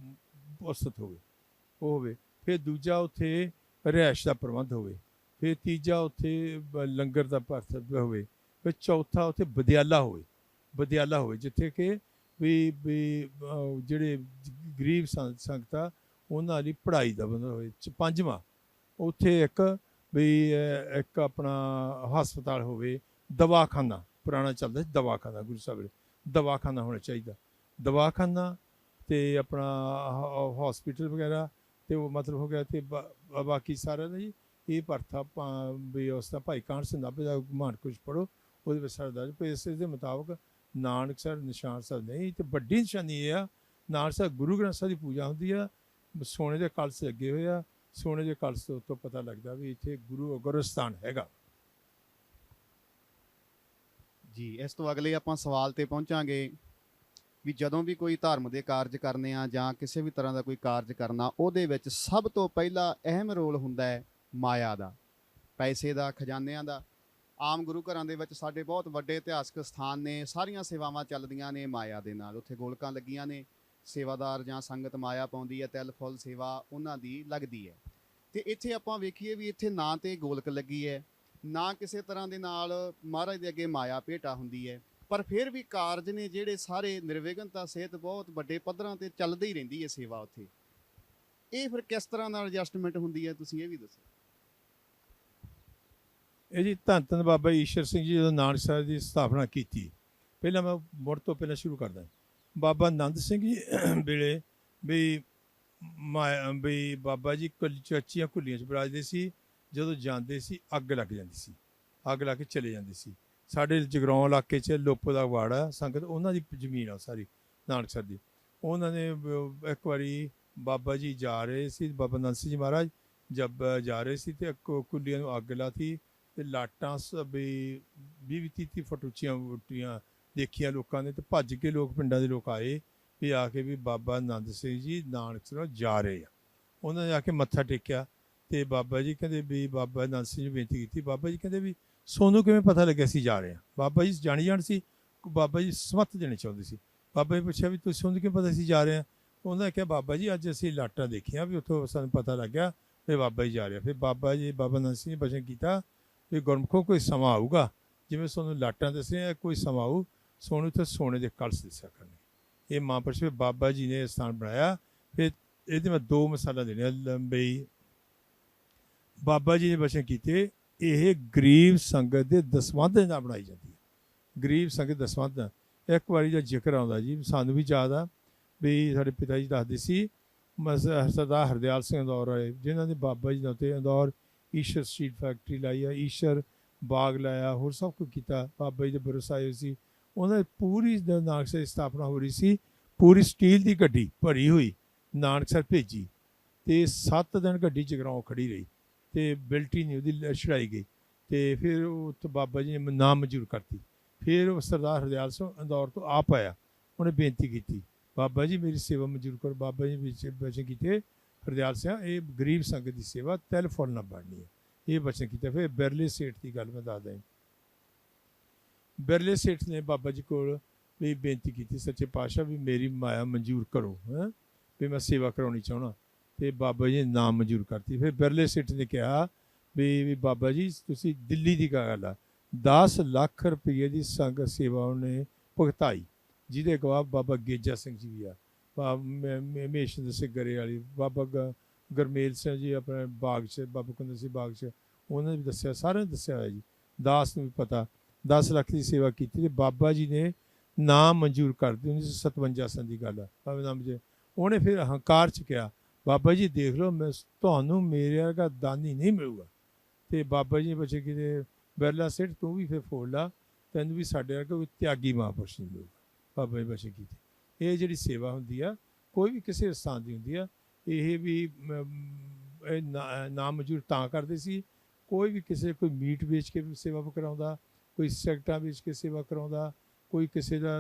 ਉਸਤਤ ਹੋਵੇ, ਉਹ ਹੋਵੇ, ਫਿਰ ਦੂਜਾ ਉੱਥੇ ਰਿਹਾਇਸ਼ ਦਾ ਪ੍ਰਬੰਧ ਹੋਵੇ, ਫਿਰ ਤੀਜਾ ਉੱਥੇ ਲੰਗਰ ਦਾ ਪ੍ਰਬੰਧ ਹੋਵੇ, ਫਿਰ ਚੌਥਾ ਉੱਥੇ ਵਿਦਿਆਲਾ ਹੋਵੇ ਵਿਦਿਆਲਾ ਹੋਵੇ, ਜਿੱਥੇ ਕਿ ਵੀ ਵੀ ਜਿਹੜੇ ਗਰੀਬ ਸੰ- ਸੰਗਤਾਂ ਉਹਨਾਂ ਲਈ ਪੜ੍ਹਾਈ ਦਾ ਬੰਦਾ ਹੋਵੇ ਪੰਜਵਾਂ, ਉੱਥੇ ਇੱਕ ਵੀ ਇੱਕ ਆਪਣਾ ਹਸਪਤਾਲ ਹੋਵੇ, ਦਵਾਖਾਨਾ, ਪੁਰਾਣਾ ਚੱਲਦਾ ਸੀ ਦਵਾਖਾਨਾ, ਗੁਰੂ ਸਾਹਿਬ ਨੇ ਦਵਾਖਾਨਾ ਹੋਣਾ ਚਾਹੀਦਾ। ਦਵਾਖਾਨਾ ਤੇ ਆਪਣਾ ਹਸਪੀਟਲ ਵਗੈਰਾ ਤੇ ਉਹ ਮਤਲਬ ਹੋ ਗਿਆ ਤੇ ਬਾਕੀ ਸਾਰਾ ਨਾ ਜੀ ਇਹ ਪਰਥਾ ਭਾ- ਵੀ ਉਸ ਦਾ ਭਾਈ ਕਾਹਨ ਸਿੰਘ ਨਾਭੇ ਦਾ ਮਾਨ ਕੁਝ ਪੜੋ ਉਹਦੇ ਵਿੱਚ ਸਰਦਾਰ ਜੀ ਇਸ ਦੇ ਮੁਤਾਬਕ ਨਾਨਕ ਨਾਨਕਸਰ ਨਿਸ਼ਾਨ ਸਾਹਿਬ ਨਹੀਂ ਤੇ ਵੱਡੀ ਨਿਸ਼ਾਨੀ ਇਹ ਆ ਨਾਨਕਸਰ ਗੁਰੂ ਗ੍ਰੰਥ ਸਾਹਿਬ ਦੀ ਪੂਜਾ ਹੁੰਦੀ ਆ, ਸੋਨੇ ਦੇ ਕਲਸ਼ ਲੱਗੇ ਹੋਏ ਆ ਸੋਨੇ ਦੇ ਕਲਸ਼ ਤੋਂ ਪਤਾ ਲੱਗਦਾ ਵੀ ਇੱਥੇ ਗੁਰੂ ਅਗਰਸਥਾਨ ਹੈਗਾ। ਜੀ, ਇਸ ਤੋਂ ਅਗਲੇ ਆਪਾਂ ਸਵਾਲ ਤੇ ਪਹੁੰਚਾਂਗੇ ਵੀ ਜਦੋਂ ਵੀ ਕੋਈ ਧਰਮ ਦੇ ਕਾਰਜ ਕਰਨੇ ਆ ਜਾਂ ਕਿਸੇ ਵੀ ਤਰ੍ਹਾਂ ਦਾ ਕੋਈ ਕਾਰਜ ਕਰਨਾ, ਉਹਦੇ ਵਿੱਚ ਸਭ ਤੋਂ ਪਹਿਲਾ ਅਹਿਮ ਰੋਲ ਹੁੰਦਾ ਹੈ ਮਾਇਆ ਦਾ, ਪੈਸੇ ਦਾ, ਖਜ਼ਾਨਿਆਂ ਦਾ। ਆਮ ਗੁਰੂ ਘਰਾਂ ਦੇ ਵਿੱਚ ਸਾਡੇ ਬਹੁਤ ਵੱਡੇ ਇਤਿਹਾਸਕ ਸਥਾਨ ਨੇ, ਸਾਰੀਆਂ ਸੇਵਾਵਾਂ ਚੱਲਦੀਆਂ ਨੇ ਮਾਇਆ ਦੇ ਨਾਲ। ਉੱਥੇ ਗੋਲਕਾਂ ਲੱਗੀਆਂ ਨੇ ਸੇਵਾਦਾਰ ਜਾਂ ਸੰਗਤ ਮਾਇਆ ਪਾਉਂਦੀ ਹੈ, ਤਿਲ, ਫੁੱਲ, ਸੇਵਾ ਉਹਨਾਂ ਦੀ ਲੱਗਦੀ ਹੈ। ਤੇ ਇੱਥੇ ਆਪਾਂ ਵੇਖੀਏ ਵੀ ਇੱਥੇ ਨਾ ਤੇ ਗੋਲਕ ਲੱਗੀ ਹੈ, ਨਾ ਕਿਸੇ ਤਰ੍ਹਾਂ ਦੇ ਨਾਲ ਮਹਾਰਾਜ ਦੇ ਅੱਗੇ ਮਾਇਆ ਭੇਟਾ ਹੁੰਦੀ ਹੈ, ਪਰ ਫਿਰ ਵੀ ਕਾਰਜ ਨੇ ਜਿਹੜੇ ਸਾਰੇ ਨਿਰਵਿਘਨਤਾ ਸਹਿਤ ਬਹੁਤ ਵੱਡੇ ਪੱਧਰਾਂ ਤੇ ਚੱਲਦੀ ਹੀ ਰਹਿੰਦੀ ਹੈ ਸੇਵਾ ਉੱਥੇ। ਇਹ ਫਿਰ ਕਿਸ ਤਰ੍ਹਾਂ ਨਾਲ ਐਡਜਸਟਮੈਂਟ ਹੁੰਦੀ ਹੈ, ਤੁਸੀਂ ਇਹ ਵੀ ਦੱਸੋ। ਇਹ ਜੀ ਧੰਨ ਧੰਨ ਬਾਬਾ ਈਸ਼ਰ ਸਿੰਘ ਜੀ ਜਦੋਂ ਨਾਨਕ ਸਾਹਿਬ ਦੀ ਸਥਾਪਨਾ ਕੀਤੀ, ਪਹਿਲਾਂ ਮੈਂ ਮੁੜ ਤੋਂ ਪਹਿਲਾਂ ਸ਼ੁਰੂ ਕਰਦਾ। ਬਾਬਾ ਨੰਦ ਸਿੰਘ ਜੀ ਵੇਲੇ ਵੀ ਮਾਇਆ ਵੀ ਬਾਬਾ ਜੀ ਕੁੱਲ ਚੱਚੀਆਂ ਕੁੱਲੀਆਂ ਚ ਬਰਾਜਦੇ ਸੀ, ਜਦੋਂ ਜਾਂਦੇ ਸੀ, ਅੱਗ ਲੱਗ ਜਾਂਦੀ ਸੀ, ਅੱਗ ਲਾ ਕੇ ਚਲੇ ਜਾਂਦੇ ਸੀ। ਸਾਡੇ ਜਗਰਾਉਂ ਇਲਾਕੇ 'ਚ ਲੋਪੋ ਦਾ ਵਾੜਾ ਸੰਗਤ ਉਹਨਾਂ ਦੀ ਜ਼ਮੀਨ ਆ ਸਾਰੀ ਨਾਨਕ ਸਾਹਿਬ ਦੀ। ਉਹਨਾਂ ਨੇ ਇੱਕ ਵਾਰੀ ਬਾਬਾ ਜੀ ਜਾ ਰਹੇ ਸੀ, ਬਾਬਾ ਨੰਦ ਸਿੰਘ ਜੀ ਮਹਾਰਾਜ ਜਦ ਜਾ ਰਹੇ ਸੀ ਤੇ ਕੁ- ਕੁੱਲੀਆਂ ਨੂੰ ਅੱਗ ਲਾਤੀ ਤੇ ਲਾਟਾਂ ਸਭੀ 20 30 ਫੁੱਟ ਉੱਚੀਆਂ ਉੱਟੀਆਂ ਦੇਖੀਆਂ ਲੋਕਾਂ ਨੇ ਤੇ ਭੱਜ ਕੇ ਲੋਕ ਪਿੰਡਾਂ ਦੇ ਲੋਕ ਆਏ ਵੀ ਆ ਕੇ ਵੀ ਬਾਬਾ ਆਨੰਦ ਸਿੰਘ ਜੀ ਨਾਨਕਸਰ ਜਾ ਰਹੇ ਆ। ਉਹਨਾਂ ਨੇ ਆ ਕੇ ਮੱਥਾ ਟੇਕਿਆ ਤੇ ਬਾਬਾ ਜੀ ਕਹਿੰਦੇ ਵੀ ਬਾਬਾ ਆਨੰਦ ਸਿੰਘ ਜੀ ਨੂੰ ਬੇਨਤੀ ਕੀਤੀ, ਬਾਬਾ ਜੀ ਕਹਿੰਦੇ ਵੀ ਸੋਨੂੰ ਕਿਵੇਂ ਪਤਾ ਲੱਗਿਆ ਸੀ ਜਾ ਰਹੇ ਆ? ਬਾਬਾ ਜੀ ਜਾਣੀ ਜਾਣ ਸੀ, ਬਾਬਾ ਜੀ ਸਮਤ ਦੇਣੇ ਚਾਹੁੰਦੇ ਸੀ। ਬਾਬਾ ਜੀ ਪੁੱਛਿਆ ਵੀ ਤੁਸੀਂ ਸੋਨੂੰ ਕਿਵੇਂ ਪਤਾ ਸੀ ਜਾ ਰਹੇ ਆ? ਉਹਨਾਂ ਨੇ ਕਿਹਾ ਬਾਬਾ ਜੀ ਅੱਜ ਅਸੀਂ ਲਾਟਾਂ ਦੇਖੀਆਂ ਵੀ ਉੱਥੋਂ ਸਾਨੂੰ ਪਤਾ ਲੱਗਿਆ ਵੀ ਬਾਬਾ ਜੀ ਜਾ ਰਿਹਾ ਫਿਰ ਬਾਬਾ ਜੀ, ਬਾਬਾ ਆਨੰਦ ਸਿੰਘ ਨੇ ਬਚਨ ਕੀਤਾ ਵੀ ਗੁਰਮੁਖੋ ਕੋਈ ਸਮਾਂ ਆਊਗਾ, ਜਿਵੇਂ ਤੁਹਾਨੂੰ ਲਾਟਾਂ ਦੱਸੀਆਂ, ਕੋਈ ਸਮਾਂ ਆਊ ਸੋਨੂੰ ਤੇ ਸੋਨੇ ਦੇ ਕਲਸ਼ ਦਿਸਿਆ ਕਰਨੇ। ਇਹ ਮਾਂ ਵੀ ਬਾਬਾ ਜੀ ਨੇ ਇਹ ਸਥਾਨ ਬਣਾਇਆ। ਫਿਰ ਇਹਦੇ ਮੈਂ ਦੋ ਮਿਸਾਲਾਂ ਦੇਣੀਆਂ ਲੰਬਈ ਬਾਬਾ ਜੀ ਨੇ ਬਚਨ ਕੀਤੇ, ਇਹ ਗਰੀਬ ਸੰਗਤ ਦੇ ਦਸਵੰਧ ਨਾਲ ਬਣਾਈ ਜਾਂਦੀ ਹੈ। ਗਰੀਬ ਸੰਗਤ ਦਸਵੰਧ ਇੱਕ ਵਾਰੀ ਦਾ ਜ਼ਿਕਰ ਆਉਂਦਾ ਜੀ, ਸਾਨੂੰ ਵੀ ਯਾਦ ਆ, ਵੀ ਸਾਡੇ ਪਿਤਾ ਜੀ ਦੱਸਦੇ ਸੀ, ਮਸ- ਸਰਦਾਰ ਹਰਦਿਆਲ ਸਿੰਘ ਅੰਦੌਰ ਆਏ ਜਿਨ੍ਹਾਂ ਨੇ ਬਾਬਾ ਜੀ ਦੇ ਉੱਤੇ ਅੰਦੌਰ ਈਸ਼ਰ ਸਟਰੀਟ ਫੈਕਟਰੀ ਲਾਈ ਆ, ਈਸ਼ਰ ਬਾਗ ਲਾਇਆ, ਹੋਰ ਸਭ ਕੁਝ ਕੀਤਾ, ਬਾਬਾ ਜੀ ਦੇ ਭਰੋਸਾ ਆਏ ਸੀ। ਉਹਨਾਂ ਦੀ ਪੂਰੀ ਦ- ਨਾਨਕਸਰ ਦੀ ਸਥਾਪਨਾ ਹੋ ਰਹੀ ਸੀ, ਪੂਰੀ ਸਟੀਲ ਦੀ ਗੱਡੀ ਭਰੀ ਹੋਈ ਨਾਨਕਸਰ ਭੇਜੀ, ਤੇ 7 ਦਿਨ ਗੱਡੀ ਜਗਰਾਉਂ ਖੜੀ ਰਹੀ, ਤੇ ਬਿਲਟੀ ਨਹੀਂ ਉਹਦੀ ਲ- ਛੜਾਈ ਗਈ, ਤੇ ਫਿਰ ਉਹ ਬਾਬਾ ਜੀ ਨੇ ਨਾਮ ਮਨਜ਼ੂਰ ਕਰਤੀ, ਫਿਰ ਉਹ ਸਰਦਾਰ ਹਰਦਿਆਲ ਸਿੰਘ ਅੰਦੌਰ ਤੋਂ ਆਪ ਆਇਆ, ਉਹਨੇ ਬੇਨਤੀ ਕੀਤੀ, ਬਾਬਾ ਜੀ ਮੇਰੀ ਸੇਵਾ ਮਨਜ਼ੂਰ ਕਰੋ, ਬਾਬਾ ਜੀ ਵਿੱਚ ਬਚਨ ਕੀਤੇ, ਹਰਦਿਆਲ ਸਿੰਘ, ਇਹ ਗਰੀਬ ਸੰਗਤ ਦੀ ਸੇਵਾ, ਤਿਲ ਫੁੱਲ ਨਾ ਬਣਨੀ ਹੈ, ਇਹ ਬਚਨ ਕੀਤਾ, ਫਿਰ ਬਿਰਲੇ ਸੇਠ ਦੀ ਗੱਲ ਮੈਂ ਦੱਸਦਾ ਹਾਂ ਬਿਰਲੇ ਸੇਠ ਨੇ ਬਾਬਾ ਜੀ ਕੋਲ ਵੀ ਬੇਨਤੀ ਕੀਤੀ, ਸੱਚੇ ਪਾਤਸ਼ਾਹ ਵੀ ਮੇਰੀ ਮਾਇਆ ਮਨਜ਼ੂਰ ਕਰੋ, ਹੈ, ਵੀ ਮੈਂ ਸੇਵਾ ਕਰਾਉਣੀ ਚਾਹਣਾ ਤੇ ਬਾਬਾ ਜੀ ਨੇ ਨਾਮ ਮਨਜ਼ੂਰ ਕਰਤੀ। ਫਿਰ ਬਿਰਲੇ ਸੇਠ ਨੇ ਕਿਹਾ ਵੀ ਬਾਬਾ ਜੀ, ਤੁਸੀਂ ਦਿੱਲੀ ਦੀ ਗੱਲ ਆ। 10 ਲੱਖ ਰੁਪਏ ਦੀ ਸੰਗਤ ਸੇਵਾ ਉਹਨੇ ਭੁਗਤਾਈ, ਜਿਹਦੇ ਗਵਾਹ ਬਾਬਾ ਗੇਜਾ ਸਿੰਘ ਜੀ ਵੀ ਆ। ਬਾਬਾ ਮੇਸ਼ਨ ਦੇ ਗਰੇ ਵਾਲੀ, ਬਾਬਾ ਗ- ਗਰਮੇਲ ਸਿੰਘ ਜੀ ਆਪਣੇ ਬਾਗ 'ਚ, ਬਾਬਾ ਕੁੰਦਰ ਸਿੰਘ ਬਾਗ 'ਚ, ਉਹਨਾਂ ਨੇ ਵੀ ਦੱਸਿਆ, ਸਾਰਿਆਂ ਨੇ ਦੱਸਿਆ ਹੋਇਆ ਜੀ। ਦਾਸ ਨੂੰ ਵੀ ਪਤਾ। 10 ਲੱਖ ਦੀ ਸੇਵਾ ਕੀਤੀ ਤੇ ਬਾਬਾ ਜੀ ਨੇ ਨਾਮ ਮਨਜ਼ੂਰ ਕਰ ਦਿੱਤੀ 1957 ਸਨ ਦੀ ਗੱਲ ਆ। ਬਾਬਾ ਨਾਮ ਜੀ ਉਹਨੇ ਫਿਰ ਹੰਕਾਰ ਚ ਕਿਹਾ, ਬਾਬਾ ਜੀ ਦੇਖ ਲਓ, ਮੈਂ ਤੁਹਾਨੂੰ ਮੇਰੇ ਵਰਗਾ ਦਾਨੀ ਨਹੀਂ ਮਿਲੂਗਾ। ਤੇ ਬਾਬਾ ਜੀ ਨੇ ਬਚੇ ਕਿਤੇ ਬਰਲਾ ਸਿੱਟ ਤੂੰ ਵੀ ਫਿਰ ਫੋੜ ਲਾ, ਤੈਨੂੰ ਵੀ ਸਾਡੇ ਵਰਗਾ ਕੋਈ ਤਿਆਗੀ ਮਹਾਂਪੁਰਸ਼ ਨਹੀਂ ਮਿਲੂਗਾ। ਬਾਬਾ ਜੀ ਬਖਸ਼ ਕੀਤੇ ਇਹ ਜਿਹੜੀ ਸੇਵਾ ਹੁੰਦੀ ਆ, ਕੋਈ ਵੀ ਕਿਸੇ ਸਥਾਨ ਦੀ ਹੁੰਦੀ ਆ, ਇਹ ਵੀ ਇਹ ਨਾ- ਨਾਮ ਮਜੂਰ ਤਾਂ ਕਰਦੇ ਸੀ, ਕੋਈ ਵੀ ਕਿਸੇ, ਕੋਈ ਮੀਟ ਵੇਚ ਕੇ ਸੇਵਾ ਕਰਾਉਂਦਾ ਕੋਈ ਸਿਗਰਟਾਂ ਵਿੱਚ ਕਿਸੇ ਸੇਵਾ ਕਰਾਉਂਦਾ ਕੋਈ ਕਿਸੇ ਦਾ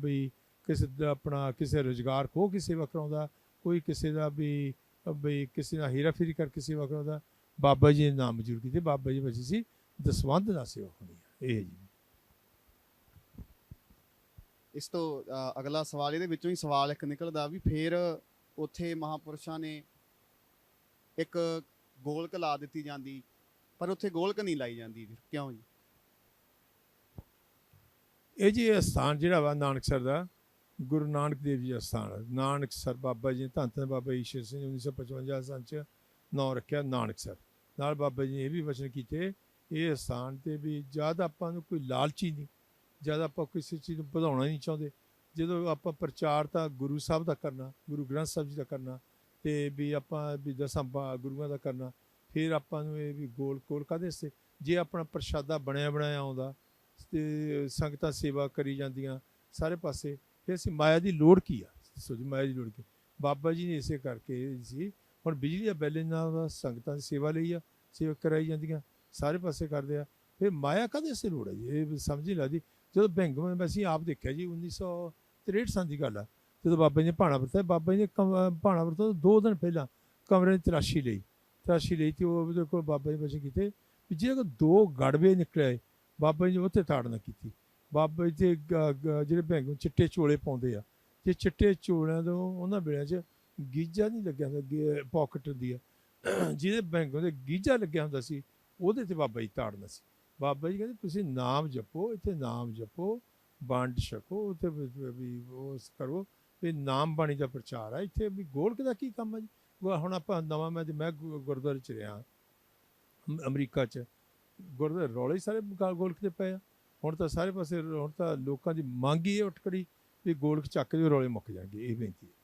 ਵੀ ਕਿਸੇ ਦਾ ਆਪਣਾ ਕਿਸੇ ਰੁਜ਼ਗਾਰ ਖੋ ਕੇ ਸੇਵਾ ਕਰਾਉਂਦਾ ਕੋਈ ਕਿਸੇ ਦਾ ਵੀ ਅ, ਵੀ ਕਿਸੇ ਨਾਲ ਹੇਰਾਫੇਰੀ ਕਰਕੇ ਸੇਵਾ ਕਰਾਉਂਦਾ ਬਾਬਾ ਜੀ ਦੇ ਨਾਮ ਮਜੂਰ ਕੀਤੇ ਬਾਬਾ ਜੀ ਬਚੇ ਸੀ ਦਸਵੰਧ ਦਾ ਸੇਵਾ ਹੋਣੀ ਇਹ ਜੀ। ਇਸ ਤੋਂ ਅਗਲਾ ਸਵਾਲ ਇਹਦੇ ਵਿੱਚੋਂ ਹੀ ਸਵਾਲ ਇੱਕ ਨਿਕਲਦਾ ਵੀ ਫੇਰ ਉੱਥੇ ਮਹਾਪੁਰਸ਼ਾਂ ਨੇ ਇੱਕ ਗੋਲਕ ਲਾ ਦਿੱਤੀ ਜਾਂਦੀ ਪਰ ਉੱਥੇ ਗੋਲਕ ਨਹੀਂ ਲਾਈ ਜਾਂਦੀ ਫਿਰ ਕਿਉਂ ਜੀ? ਇਹ ਜੀ ਇਹ ਸਥਾਨ ਜਿਹੜਾ ਵਾ ਨਾਨਕਸਰ ਦਾ, ਗੁਰੂ ਨਾਨਕ ਦੇਵ ਜੀ ਦਾ ਸਥਾਨ ਹੈ। ਨਾਨਕਸਰ ਬਾਬਾ ਜੀ ਨੇ, ਧੰਨ ਧੰਨ ਬਾਬਾ ਈਸ਼ਰ ਸਿੰਘ 1955 ਸਾਲ ਚ ਨਾਂ ਰੱਖਿਆ ਨਾਨਕਸਰ ਨਾਲ ਬਾਬਾ ਜੀ ਨੇ ਇਹ ਵੀ ਵਚਨ ਕੀਤੇ, ਇਹ ਸਥਾਨ ਤੇ ਵੀ ਜਦ ਆਪਾਂ ਨੂੰ ਕੋਈ ਲਾਲਚੀ ਨਹੀਂ ਜਦ ਆਪਾਂ ਕਿਸੇ ਚੀਜ਼ ਨੂੰ ਵਧਾਉਣਾ ਨਹੀਂ ਚਾਹੁੰਦੇ। ਜਦੋਂ ਆਪਾਂ ਪ੍ਰਚਾਰ ਤਾਂ ਗੁਰੂ ਸਾਹਿਬ ਦਾ ਕਰਨਾ, ਗੁਰੂ ਗ੍ਰੰਥ ਸਾਹਿਬ ਜੀ ਦਾ ਕਰਨਾ, ਤੇ ਵੀ ਆਪਾਂ ਵੀ ਦਸਾਂ ਬਾ- ਗੁਰੂਆਂ ਦਾ ਕਰਨਾ, ਫਿਰ ਆਪਾਂ ਨੂੰ ਇਹ ਵੀ ਗੋਲ ਕੋਲ ਕਾਹਦੇ ਸੇ ਜੇ ਆਪਣਾ ਪ੍ਰਸ਼ਾਦਾ ਬਣਿਆ ਬਣਾਇਆ ਆਉਂਦਾ ਤੇ ਸੰਗਤਾਂ ਸੇਵਾ ਕਰੀ ਜਾਂਦੀਆਂ ਸਾਰੇ ਪਾਸੇ। ਫਿਰ ਅਸੀਂ ਮਾਇਆ ਦੀ ਲੋੜ ਕੀ ਆ? ਦੱਸੋ ਜੀ, ਮਾਇਆ ਦੀ ਲੋੜ ਕੀ? ਬਾਬਾ ਜੀ ਨੇ ਇਸੇ ਕਰਕੇ ਸੀ ਹੁਣ ਬਿਜਲੀ ਦਾ ਬਿੱਲ ਨਾਲ ਦਾ ਸੰਗਤਾਂ ਦੀ ਸੇਵਾ ਲਈ ਆ, ਸੇਵਾ ਕਰਾਈ ਜਾਂਦੀਆਂ, ਸਾਰੇ ਪਾਸੇ ਕਰਦੇ ਆ। ਫਿਰ ਮਾਇਆ ਕਦੇ ਸੇ ਲੋੜ ਹੈ ਜੀ? ਇਹ ਸਮਝ ਨਹੀਂ ਲੱਗਦੀ। ਜਦੋਂ ਬੈਂਕ ਮੈਂ ਅਸੀਂ ਆਪ ਦੇਖਿਆ ਜੀ 1963 ਸਾਲ ਦੀ ਗੱਲ ਆ। ਜਦੋਂ ਬਾਬਾ ਜੀ ਨੇ ਭਾਣਾ ਵਰਤਿਆ, ਬਾਬਾ ਜੀ ਨੇ ਕਮ- ਭਾਣਾ ਵਰਤਾਇਆ ਦੋ ਦਿਨ ਪਹਿਲਾਂ ਕਮਰੇ ਦੀ ਤਰਾਸ਼ੀ ਲਈ। ਤਰਾਸ਼ੀ ਲਈ ਤੇ ਉਹ ਉਹਦੇ ਕੋਲ ਬਾਬਾ ਜੀ ਬਚੇ ਕੀਤੇ ਵੀ ਜਿਹੜੇ ਕੋਲ ਦੋ ਗੜਵੇ ਨਿਕਲੇ ਬਾਬਾ ਜੀ ਨੇ ਉੱਥੇ ਤਾੜਨਾ ਕੀਤੀ। ਬਾਬਾ ਜੀ ਦੇ ਜਿਹੜੇ ਬੈਂਗੋਂ ਚਿੱਟੇ ਚੋਲੇ ਪਾਉਂਦੇ ਆ ਜੇ ਚਿੱਟੇ ਚੋਲਿਆਂ ਤੋਂ ਉਹਨਾਂ ਵੇਲਿਆਂ 'ਚ ਗੀਜਾ ਨਹੀਂ ਲੱਗਿਆ ਹੁੰਦਾ ਪਾਕਟ ਹੁੰਦੀ ਆ। ਜਿਹਦੇ ਬੈਂਗੋਂ ਦੇ ਗੀਜਾ ਲੱਗਿਆ ਹੁੰਦਾ ਸੀ, ਉਹਦੇ ਤੇ ਬਾਬਾ ਜੀ ਤਾੜਨਾ ਸੀ। ਬਾਬਾ ਜੀ ਕਹਿੰਦੇ, ਤੁਸੀਂ ਨਾਮ ਜਪੋ, ਇੱਥੇ ਨਾਮ ਜਪੋ, ਵੰਡ ਛਕੋ, ਉੱਥੇ ਵੀ ਉਹ ਕਰੋ, ਵੀ ਨਾਮ ਬਾਣੀ ਦਾ ਪ੍ਰਚਾਰ ਆ। ਇੱਥੇ ਵੀ ਗੋਲਕ ਦਾ ਕੀ ਕੰਮ ਹੈ ਜੀ? ਹੁਣ ਆਪਾਂ ਨਵਾਂ, ਮੈਂ ਮੈਂ ਗੁਰਦੁਆਰੇ ਚ ਰਿਹਾ। ਅਮਰੀਕਾ ਚ। ਗੁਰਦੇ ਰੌਲੇ ਸਾਰੇ ਗਾ- ਗੋਲਕ ਦੇ ਪਏ ਆ। ਹੁਣ ਤਾਂ ਸਾਰੇ ਪਾਸੇ ਹੁਣ ਤਾਂ ਲੋਕਾਂ ਦੀ ਮੰਗ ਹੀ ਇਹ ਉੱਠ ਖੜੀ ਵੀ ਗੋਲਕ ਚੱਕ ਦੇ ਰੌਲੇ ਮੁੱਕ ਜਾਣਗੇ, ਇਹ ਬੇਨਤੀ ਹੈ।